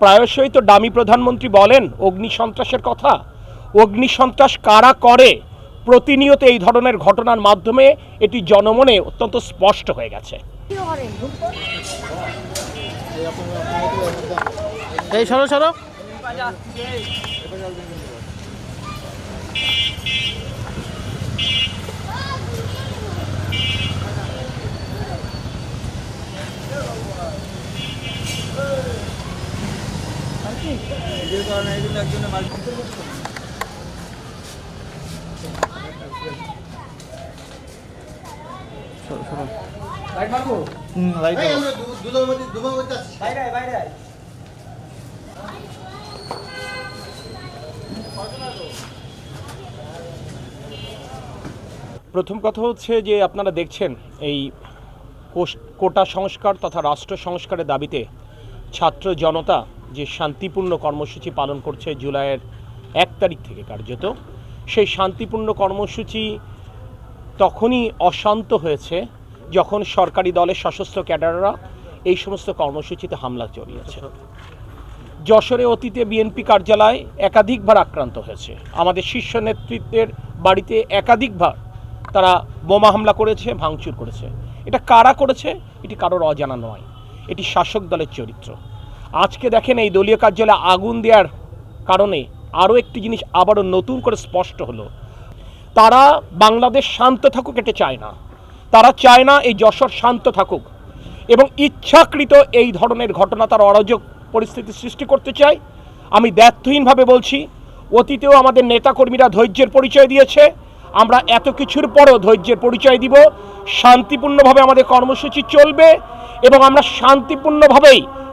প্রায়শই তো ডামি প্রধানমন্ত্রী বলেন, অগ্নি সন্ত্রাসের কথা। অগ্নি সন্ত্রাস কারা করে? প্রতিনিয়ত এই ধরনের ঘটনার মাধ্যমে এটি জনমনে অত্যন্ত স্পষ্ট হয়ে গেছে। প্রথম কথা হচ্ছে যে আপনারা দেখছেন এই কোটা সংস্কার তথা রাষ্ট্র সংস্কারের দাবিতে ছাত্র জনতা যে শান্তিপূর্ণ কর্মসূচি পালন করছে জুলাইয়ের এক তারিখ থেকে কার্যত, সেই শান্তিপূর্ণ কর্মসূচি তখনই অশান্ত হয়েছে যখন সরকারি দলের সশস্ত্র ক্যাডাররা এই সমস্ত কর্মসূচিতে হামলা চড়িয়েছে যশোরে অতীতে বিএনপি কার্যালয় একাধিকবার আক্রান্ত হয়েছে। আমাদের শীর্ষ নেতৃত্বের বাড়িতে একাধিকবার তারা বোমা হামলা করেছে, ভাঙচুর করেছে। এটা কারা করেছে? এটি কারোর অজানা নয়। এটি শাসক দলের চরিত্র। আজকে দেখেন এই দলীয় কার্যালয়ে আগুন দেওয়ার কারণে আরও একটি জিনিস আবারও নতুন করে স্পষ্ট হলো। তারা বাংলাদেশ শান্ত থাকুক এটা চায় না। তারা চায় না এই যশোর শান্ত থাকুক এবং ইচ্ছাকৃত এই ধরনের ঘটনা তারা অরাজক পরিস্থিতি সৃষ্টি করতে চায়। আমি ব্যর্থহীনভাবে বলছি, অতীতেও আমাদের নেতাকর্মীরা ধৈর্যের পরিচয় দিয়েছে। আমরা এত কিছুর পরও ধৈর্যের পরিচয় দিব। শান্তিপূর্ণভাবে আমাদের কর্মসূচি চলবে এবং আমরা শান্তিপূর্ণভাবেই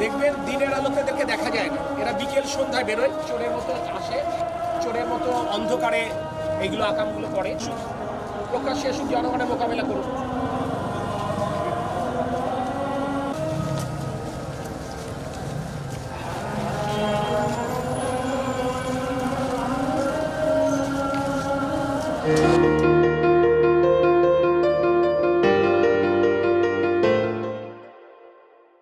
দেখবেন দিনের আলোতে এদেরকে দেখা যায় না। এরা বিকেল সন্ধ্যায় বেরোয় চোরের মতো আসে চোরের মতো অন্ধকারে এইগুলো আকামগুলো করে। প্রকাশ্যে এসব জনগণের মোকাবেলা করুন। এই